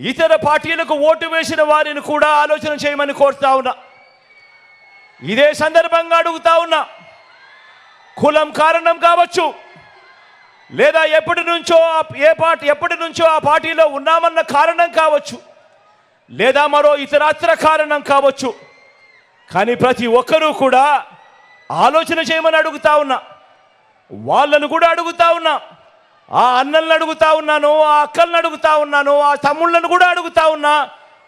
ఇతర పార్టీలకు ఓటు వేసిన వారిని కూడా ఆలోచన చేయమని కోరుతా ఉన్నా. ఇదే సందర్భంగా అడుగుతా ఉన్నా. కులం కారణం కావచ్చు. లేదా ఎప్పటి నుంచో ఆ- ఏ పార్టీ ఎప్పటి నుంచో ఆ పార్టీలో ఉన్నామన్న కారణం కావచ్చు. లేదా మరో ఇతరత్ర కారణం కావచ్చు. కానీ ప్రతి ఒక్కరూ కూడా ఆలోచన చేయమని అడుగుతా ఉన్నా. వాళ్ళను కూడా అడుగుతా ఉన్నా. ఆ అన్నలను అడుగుతా ఉన్నాను ఆ అక్కలను అడుగుతా ఉన్నాను ఆ తమ్ముళ్ళను కూడా అడుగుతా ఉన్నా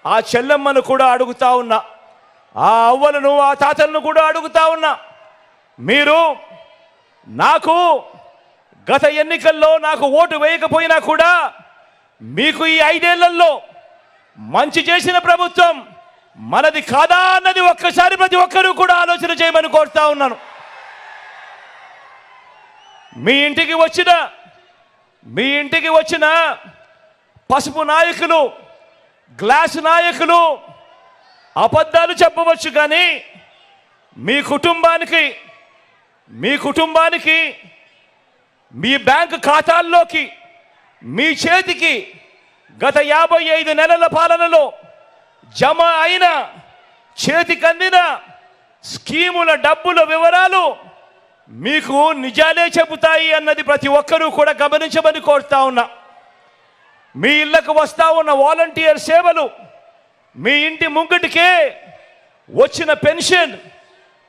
ఆ చెల్లెమ్మను కూడా అడుగుతా ఉన్నా ఆ అవ్వలను ఆ తాతలను కూడా అడుగుతా ఉన్నా. మీరు నాకు గత ఎన్నికల్లో నాకు ఓటు వేయకపోయినా కూడా మీకు ఈ ఐదేళ్ళలో మంచి చేసిన ప్రభుత్వం మనది కాదా అన్నది ఒక్కసారి ప్రతి ఒక్కరూ కూడా ఆలోచన చేయమని కోరుతా ఉన్నాను. మీ ఇంటికి వచ్చిన మీ ఇంటికి వచ్చిన పసుపు నాయకులు గ్లాస్ నాయకులు అబద్ధాలు చెప్పవచ్చు కానీ మీ కుటుంబానికి మీ కుటుంబానికి మీ బ్యాంకు ఖాతాల్లోకి మీ చేతికి గత యాభై ఐదు నెలల పాలనలో జమ అయిన చేతికందిన స్కీముల డబ్బుల వివరాలు మీకు నిజాలే చెబుతాయి అన్నది ప్రతి ఒక్కరూ కూడా గమనించమని కోరుతా ఉన్నా. మీ ఇళ్ళకు వస్తా ఉన్న వాలంటీర్ సేవలు మీ ఇంటి ముంగటికే వచ్చిన పెన్షన్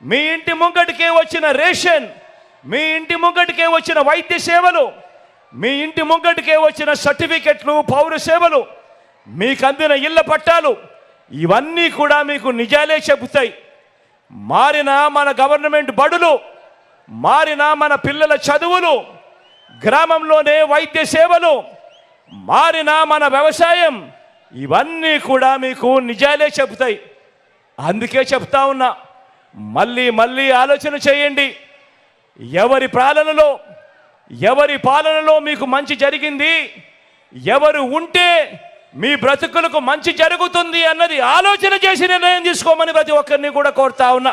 మీ ఇంటి ముంగటికే వచ్చిన రేషన్ మీ ఇంటి ముంగటికే వచ్చిన వైద్య సేవలు మీ ఇంటి ముంగటికే వచ్చిన సర్టిఫికెట్లు పౌర సేవలు మీకు అందిన ఇళ్ళ పట్టాలు ఇవన్నీ కూడా మీకు నిజాలే చెబుతాయి. మారిన మన గవర్నమెంట్ బడులు మారిన మన పిల్లల చదువులు గ్రామంలోనే వైద్య సేవలు మారిన మన వ్యవసాయం ఇవన్నీ కూడా మీకు నిజాలే చెబుతాయి. అందుకే చెప్తా ఉన్నా మళ్ళీ మళ్ళీ ఆలోచన చేయండి. ఎవరి పాలనలో ఎవరి పాలనలో మీకు మంచి జరిగింది ఎవరు ఉంటే మీ బ్రతుకులకు మంచి జరుగుతుంది అన్నది ఆలోచన చేసి నిర్ణయం తీసుకోమని ప్రతి ఒక్కరిని కూడా కోరుతా ఉన్నా.